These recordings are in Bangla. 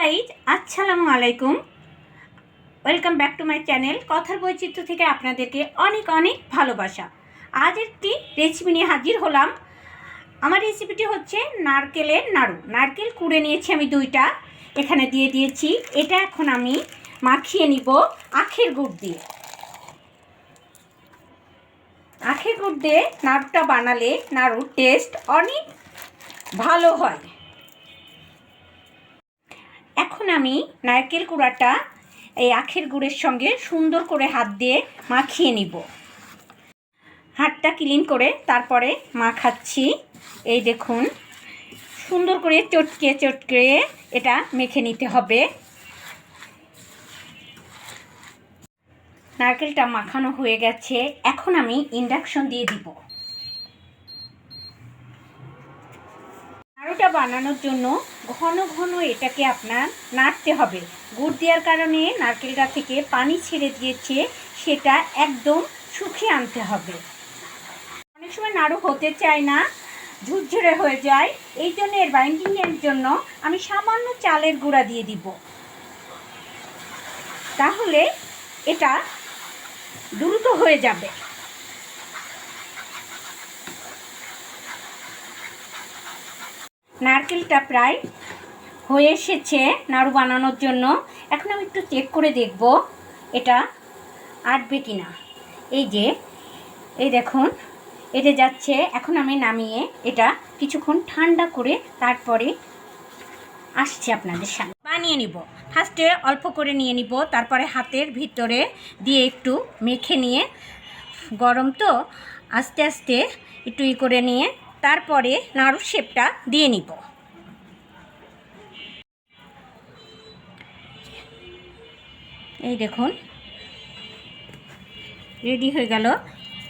গাইজ আসসালামু আলাইকুম welcome back to my channel কথার বৈচিত্র্য থেকে আপনাদেরকে অনেক অনেক ভালোবাসা। আজ একটি রেসিপি নিয়ে হাজির হলাম। আমার রেসিপিটি হচ্ছে নারকেলের নাড়ু। নারকেল কুড়ে নিয়েছি আমি দুইটা। এখানে দিয়ে দিয়েছি। এটা এখন আমি মাখিয়ে নিব আখের গুড় দিয়ে। আখের গুড় দিয়ে নাড়ুটা বানালে নাড়ুর টেস্ট অনেক ভালো হয়। আমি নারকেল কুড়াটা এই আখের গুড়ের সঙ্গে সুন্দর করে হাত দিয়ে মাখিয়ে নিব। হাতটা ক্লিন করে তারপরে মাখাচ্ছি। এই দেখুন, সুন্দর করে চটকে চটকে এটা মেখে নিতে হবে। নারকেলটা মাখানো হয়ে গেছে। এখন আমি ইন্ডাকশন দিয়ে দিব। নাড়ুটা বানানোর জন্য ঘন ঘন এটাকে আপনার নাড়তে হবে। গুড় দেওয়ার কারণে নারকেল গাছ থেকে পানি ছেড়ে দিয়েছে, সেটা একদম শুকিয়ে আনতে হবে। অনেক সময় নাড়ু হতে চায় না, ঝুরঝুরে হয়ে যায়, এই জন্য এর বাইন্ডিংয়ের জন্য আমি সামান্য চালের গুঁড়া দিয়ে দিব। তাহলে এটা দ্রুত হয়ে যাবে। নারকেলটা প্রায় হয়ে এসেছে নাড়ু বানানোর জন্য। এখন আমি একটু চেক করে দেখব এটা আটবে কি না এই যে, এই দেখুন, এটা যাচ্ছে, এখন আমি নামিয়ে এটা কিছুক্ষণ ঠান্ডা করে তারপরে আসছে আপনাদের সামনে। বানিয়ে নিব। ফার্স্টে অল্প করে নিয়ে নিব, তারপরে হাতের ভিতরে দিয়ে একটু মেখে নিয়ে, গরম তো, আস্তে আস্তে একটু ই করে নিয়ে তারপরে নাড়ুর শেপটা দিয়ে নিব। এই দেখুন। রেডি হয়ে গেল।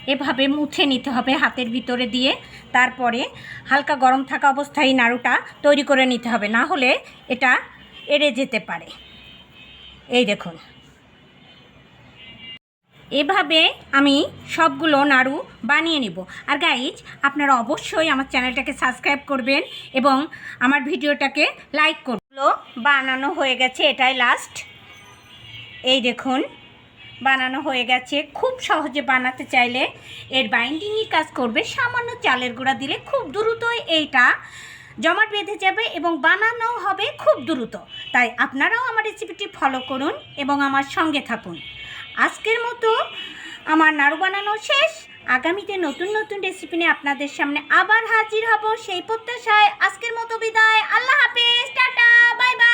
এভাবে মুছে নিতে হবে হাতের ভিতরে দিয়ে। তারপরে হালকা গরম থাকা অবস্থায় নাড়ুটা তৈরি করে নিতে হবে। না হলে এটা এড়ে যেতে পারে। এই দেখুন। এভাবে আমি সবগুলো নাড়ু বানিয়ে নিব। আর গাইজ আপনারা অবশ্যই আমার চ্যানেলটাকে সাবস্ক্রাইব করবেন এবং আমার ভিডিওটাকে লাইক করল বানানো হয়ে গেছে, এটাই লাস্ট এই দেখুন, বানানো হয়ে গেছে। খুব সহজে বানাতে চাইলে এর বাইন্ডিংই কাজ করবে। সামান্য চালের গুঁড়া দিলে খুব দ্রুতই এইটা জমাট বেঁধে যাবে এবং বানানো হবে খুব দ্রুত। তাই আপনারাও আমার রেসিপিটি ফলো করুন এবং আমার সঙ্গে থাকুন। আজকের মতো আমার নাড়ু বানানো শেষ। আগামীতে নতুন নতুন রেসিপি নিয়ে আপনাদের সামনে আবার হাজির হব সেই প্রত্যাশায় আজকের মতো বিদায়। আল্লাহ হাফিজ, টাটা, বাই বাই।